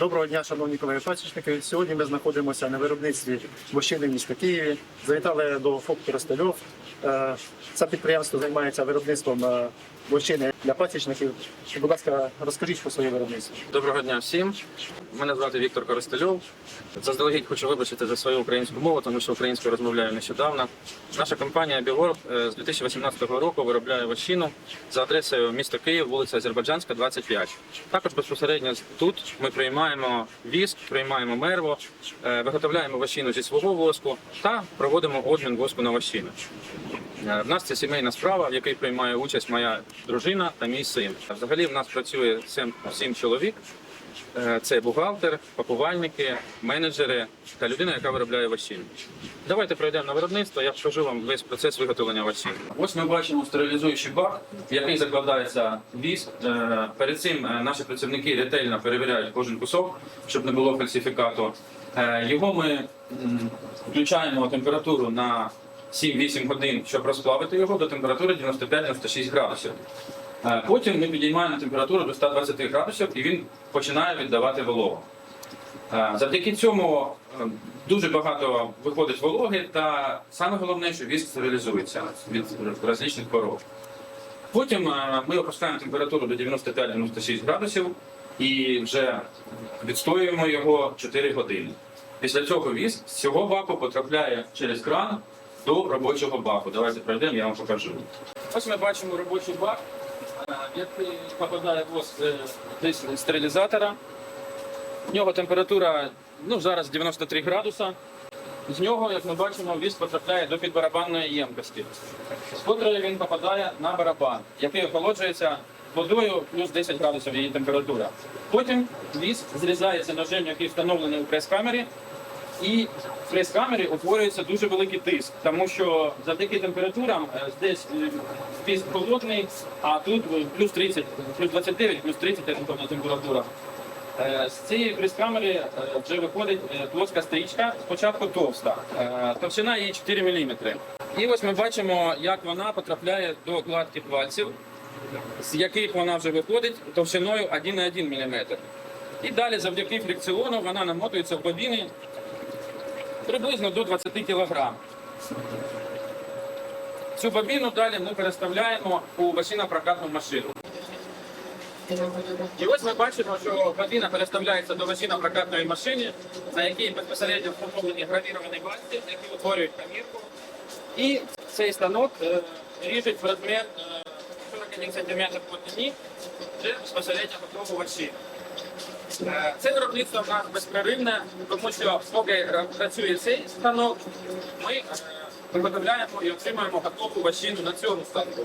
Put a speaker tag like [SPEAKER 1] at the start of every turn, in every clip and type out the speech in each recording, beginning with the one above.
[SPEAKER 1] Доброго дня, шановні колеги пасічники. Сьогодні ми знаходимося на виробництві вощини міста Києві. Завітали до ФОП Коростельов. Е, Це підприємство займається виробництвом е, вощини для пасічників. Будь ласка, розкажіть про своє виробництво.
[SPEAKER 2] Доброго дня всім. Мене звати Віктор Коростельов. Заздалегідь хочу вибачити за свою українську мову, тому що українською розмовляю нещодавно. Наша компанія Бігор з 2018 року виробляє вощину за адресою місто Київ, вулиця Азербайджанська, 25. Також безпосередньо тут ми приймаємо віск, приймаємо мерво, е, виготовляємо вощину зі свого воску та проводимо обмін воску на вощину. Е, В нас це сімейна справа, в якій приймає участь моя дружина та мій син. Взагалі в нас працює сім, чоловік. Е, Це бухгалтер, пакувальники, менеджери та людина, яка виробляє вощину. Давайте пройдемо на виробництво, я покажу вам весь процес виготовлення вощини. Ось ми бачимо стерилізуючий бак, в який закладається віск. Е, Перед цим наші працівники ретельно перевіряють кожен кусок, щоб не було фальсифікату. Його ми включаємо температуру на 7-8 годин, щоб розплавити його до температури 95-96 градусів. Е, Потім ми підіймаємо температуру до 120 градусів і він починає віддавати вологу. Е, Завдяки цьому е, дуже багато виходить вологи, та саме головне, що віск стерилізується від различних хвороб. Потім ми опускаємо температуру до 95-96 градусів і вже відстоюємо його 4 години. Після цього віск з цього баку потрапляє через кран до робочого баку. Давайте пройдемо, я вам покажу. Ось ми бачимо робочий бак, е, який попадає е, десь з стерилізатора. В нього температура ну, зараз 93 градуса. З нього, як ми бачимо, віск потрапляє до підбарабанної ємкості, з котрої він попадає на барабан, який охолоджується водою плюс 10 градусів її температура. Потім віск зрізається ножем, який встановлений у прес-камері, і в прес-камері утворюється дуже великий тиск, тому що завдяки температурам е, десь е, віск холодний, а тут е, плюс 30, плюс 29, плюс 30 орієнтовна температура. З цієї прес-камери е, вже виходить плоска стрічка, спочатку товста, товщина її 4 мм. І ось ми бачимо, як вона потрапляє до гладких пальців, з яких вона вже виходить товщиною 1,1 мм. І далі завдяки фрикціону вона намотується в бобіни приблизно до 20 кг. Цю бобіну далі ми переставляємо у машинопрокатну машину. І ось ми бачимо, що бобіна переставляється до машинопрокатної машини, на якій безпосередньо встановлені гравіровані гвозді, які утворюють камірку. І цей станок е, ріжуть в розмір е, 41 см плотні вже безпосередньо готову вощину. Е, Це виробництво в нас безперервне, тому що поки працює цей станок, ми е, виготовляємо і отримуємо готову вощину на цьому станку.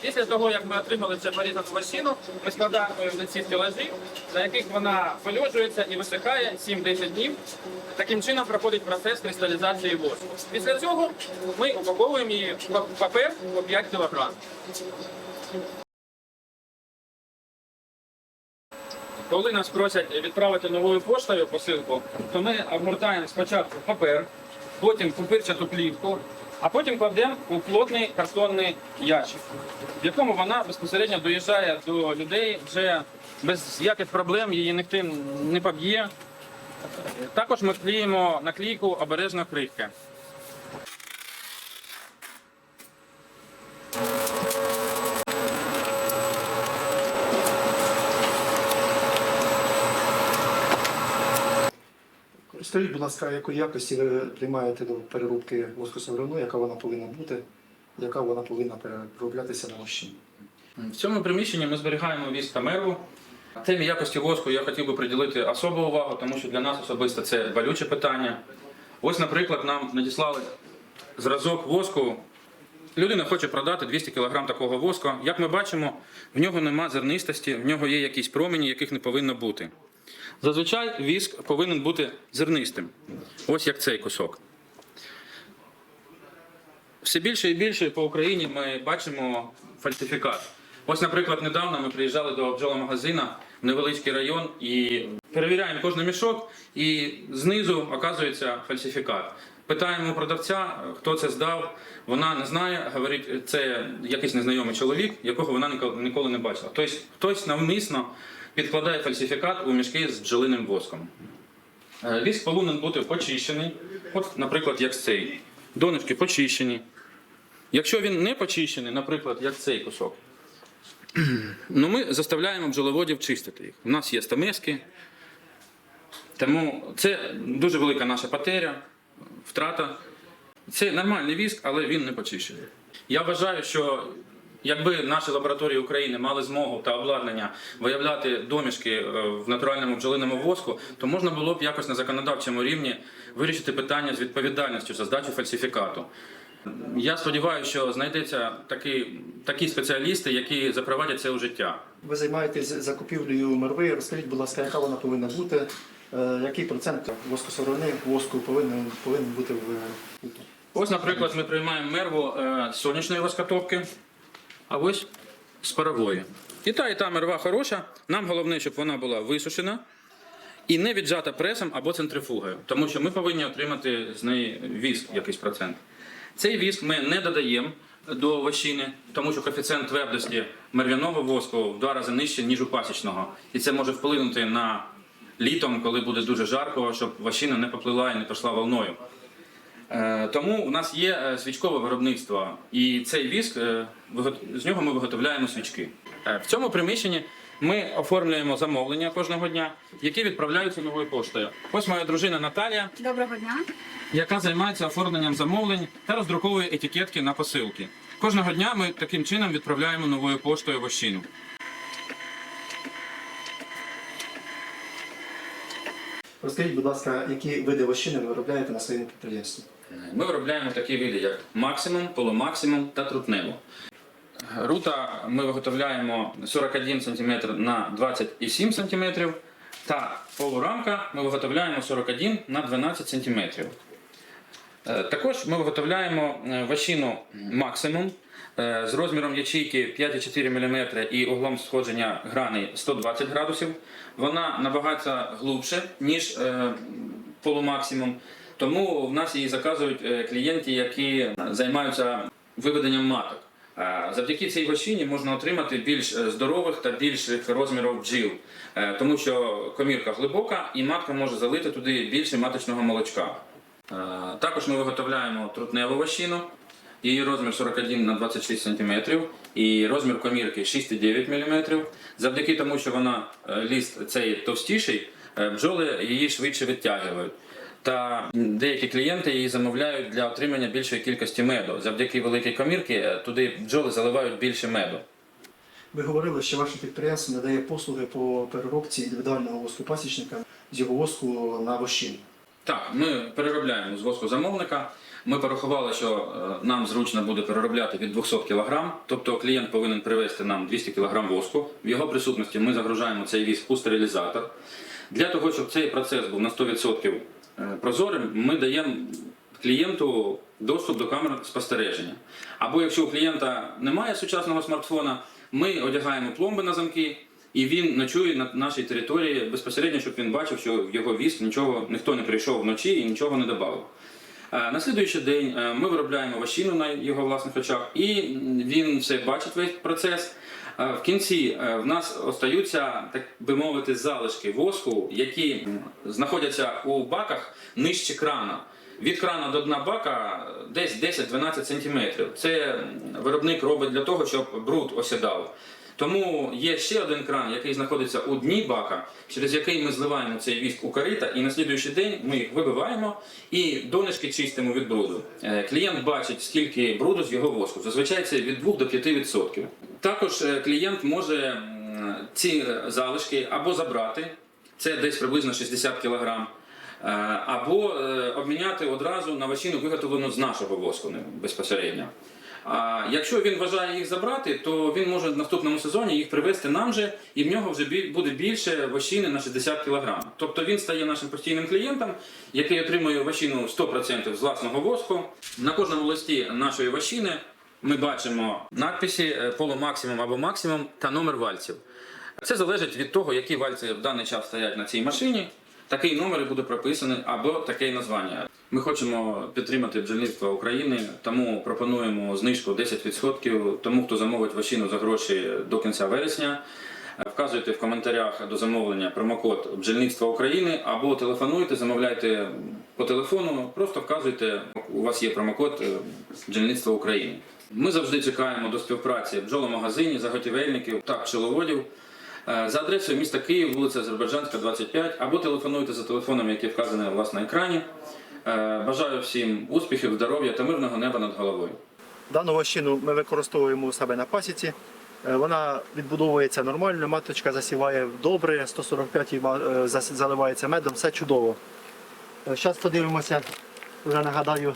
[SPEAKER 2] Після того, як ми отримали це порізану вощину, ми складаємо її на ці стелажі, на яких вона вильожується і висихає 7-10 днів. Таким чином проходить процес кристалізації воску. Після цього ми упаковуємо її в папер по 5 кг. Коли нас просять відправити новою поштою посилку, то ми обгортаємо спочатку папер, потім пупирчату плівку, а потім кладемо у плотний картонний ящик, в якому вона безпосередньо доїжджає до людей вже без яких проблем, її ніхто не поб'є. Також ми клеїмо наклейку обережно крихки.
[SPEAKER 1] Скажіть, будь ласка, якої якості ви приймаєте до переробки воскосировину, яка вона повинна бути, яка вона повинна перероблятися на вощині?
[SPEAKER 2] В цьому приміщенні ми зберігаємо віск та мерву. Темі якості воску я хотів би приділити особу увагу, тому що для нас особисто це болюче питання. Ось, наприклад, нам надіслали зразок воску. Людина хоче продати 200 кг такого воску. Як ми бачимо, в нього нема зернистості, в нього є якісь промені, яких не повинно бути. Зазвичай віск повинен бути зернистим. Ось як цей кусок. Все більше і більше по Україні ми бачимо фальсифікат. Ось, наприклад, недавно ми приїжджали до бджоломагазина в невеличкий район і перевіряємо кожен мішок, і знизу оказується фальсифікат. Питаємо продавця, хто це здав. Вона не знає, говорить, це якийсь незнайомий чоловік, якого вона ніколи- не бачила. Тобто хтось навмисно підкладає фальсифікат у мішки з бджолиним воском. Е, Віск повинен бути почищений, от, наприклад, як цей. Донышки почищені. Якщо він не почищений, наприклад, як цей кусок, ну ми заставляємо бджоловодів чистити їх. У нас є стамески, тому це дуже велика наша потеря, втрата. Це нормальний віск, але він не почищений. Я вважаю, що якби наші лабораторії України мали змогу та обладнання виявляти домішки е, в натуральному бджолиному воску, то можна було б якось на законодавчому рівні вирішити питання з відповідальністю за здачу фальсифікату. Я сподіваюся, що знайдеться такі, такі спеціалісти, які запровадять це у життя.
[SPEAKER 1] Ви займаєтесь закупівлею мерви. Розкажіть, будь ласка, яка вона повинна бути? Е, Який процент воскосировини воску повинен, повинен бути в
[SPEAKER 2] Ось, наприклад, ми приймаємо мерву е, з сонячної воскотопки, а ось з парової. І та, і та мерва хороша. Нам головне, щоб вона була висушена і не віджата пресом або центрифугою, тому що ми повинні отримати з неї віск якийсь процент. Цей віск ми не додаємо до вощини, тому що коефіцієнт твердості мервяного воску в два рази нижче, ніж у пасічного. І це може вплинути на літом, коли буде дуже жарко, щоб вощина не поплила і не пішла волною. Е, Тому у нас є е, свічкове виробництво, і цей віск е, з нього ми виготовляємо свічки. В цьому приміщенні ми оформлюємо замовлення кожного дня, які відправляються новою поштою. Ось моя дружина Наталія,
[SPEAKER 3] Доброго дня.
[SPEAKER 2] яка займається оформленням замовлень та роздруковує етикетки на посилки. Кожного дня ми таким чином відправляємо новою поштою вощину.
[SPEAKER 1] Розкажіть, будь ласка, які види вощини ви виробляєте на своєму підприємстві?
[SPEAKER 2] Ми виробляємо такі види, як максимум, полумаксимум та трутнево. Рута ми виготовляємо 41 см на 27 см, та полурамка ми виготовляємо 41 на 12 см. Е, Також ми виготовляємо е, ващину максимум е, з розміром ячейки 5,4 мм і углом сходження граней 120 градусів. Вона набагато глибше, ніж полумаксимум. Тому в нас її заказують е, клієнти, які займаються виведенням маток. Е, Завдяки цій вощині можна отримати більш е, здорових та більших розмірів бджіл, тому що комірка глибока і матка може залити туди більше маточного молочка. Також ми виготовляємо трутневу вощину. Її розмір 41 на 26 см і розмір комірки 6,9 мм. Завдяки тому, що вона ліст цей товстіший, бджоли її швидше відтягують. Та деякі клієнти її замовляють для отримання більшої кількості меду. Завдяки великій комірці е, туди бджоли заливають більше меду.
[SPEAKER 1] Ви говорили, що ваше підприємство надає послуги по переробці індивідуального воску пасічника з його воску на вощину.
[SPEAKER 2] Так, ми переробляємо з воску замовника. Ми порахували, що е, нам зручно буде переробляти від 200 кг, тобто клієнт повинен привезти нам 200 кг воску. В його присутності ми загружаємо цей віск у стерилізатор. Для того, щоб цей процес був на 100% прозорим, ми даємо клієнту доступ до камер спостереження. Або якщо у клієнта немає сучасного смартфона, ми одягаємо пломби на замки. І він ночує на нашій території безпосередньо, щоб він бачив, що в його віск нічого ніхто не прийшов вночі і нічого не додав. Е, На слідуючий день е, ми виробляємо ващину на його власних очах, і він все бачить весь процес. Е, В кінці е, в нас остаються, так би мовити, залишки воску, які знаходяться у баках нижче крана. Від крана до дна бака десь 10-12 см. Це виробник робить для того, щоб бруд осідав. Тому є ще один кран, який знаходиться у дні бака, через який ми зливаємо цей віск у корита, і на слідуючий день ми їх вибиваємо і донишки чистимо від бруду. Е, Клієнт бачить, скільки бруду з його воску. Зазвичай це від 2 до 5%. Також е, клієнт може ці залишки або забрати, це десь приблизно 60 кг, або е, обміняти одразу на ващину, виготовлену з нашого воску безпосередньо. А якщо він вважає їх забрати, то він може в наступному сезоні їх привезти нам же, і в нього вже буде більше вощини на 60 кг. Тобто він стає нашим постійним клієнтом, який отримує вощину 100% з власного воску. На кожному листі нашої вощини ми бачимо надписи е, полумаксимум або максимум та номер вальців. Це залежить від того, які вальці в даний час стоять на цій машині. Такий номер буде прописаний або таке названня. Ми хочемо підтримати бджільництво України, тому пропонуємо знижку 10% тому, хто замовить вощину за гроші до кінця вересня. Вказуйте в коментарях до замовлення промокод бджільництва України або телефонуйте, замовляйте по телефону, просто вказуйте, у вас є промокод е, бджільництва України. Ми завжди чекаємо до співпраці в бджоломагазині, заготівельників та пчеловодів. Е, За адресою міста Київ, вулиця Азербайджанська, 25, або телефонуйте за телефоном, який вказаний у вас на екрані. Е, Бажаю всім успіхів, здоров'я та мирного неба над головою.
[SPEAKER 1] Дану вощину ми використовуємо у себе на пасіці. Е, Вона відбудовується нормально, маточка засіває добре, 145 й ма- е, зас- заливається медом, все чудово. Зараз подивимося, вже нагадаю,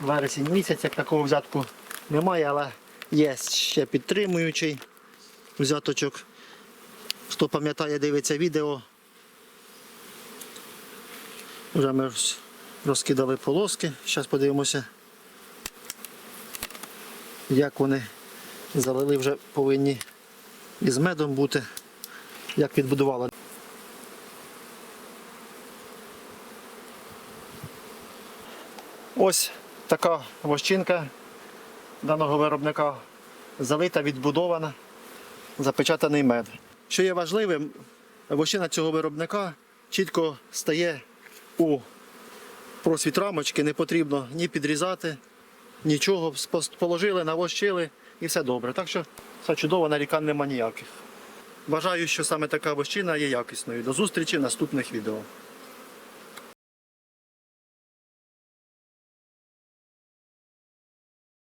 [SPEAKER 1] вересень місяць, як такого взятку немає, але є ще підтримуючий взяточок. Хто пам'ятає, дивиться відео. Вже ми розкидали полоски. Зараз подивимося як вони залили вже повинні із медом бути, як відбудували. Ось така вощинка даного виробника залита, відбудована, запечатаний мед. Що є важливим, вощина цього виробника чітко стає у просвіт рамочки, не потрібно ні підрізати, нічого, положили, навощили і все добре. Так що все чудово, нарікань нема ніяких. Вважаю, що саме така вощина є якісною. До зустрічі в наступних відео.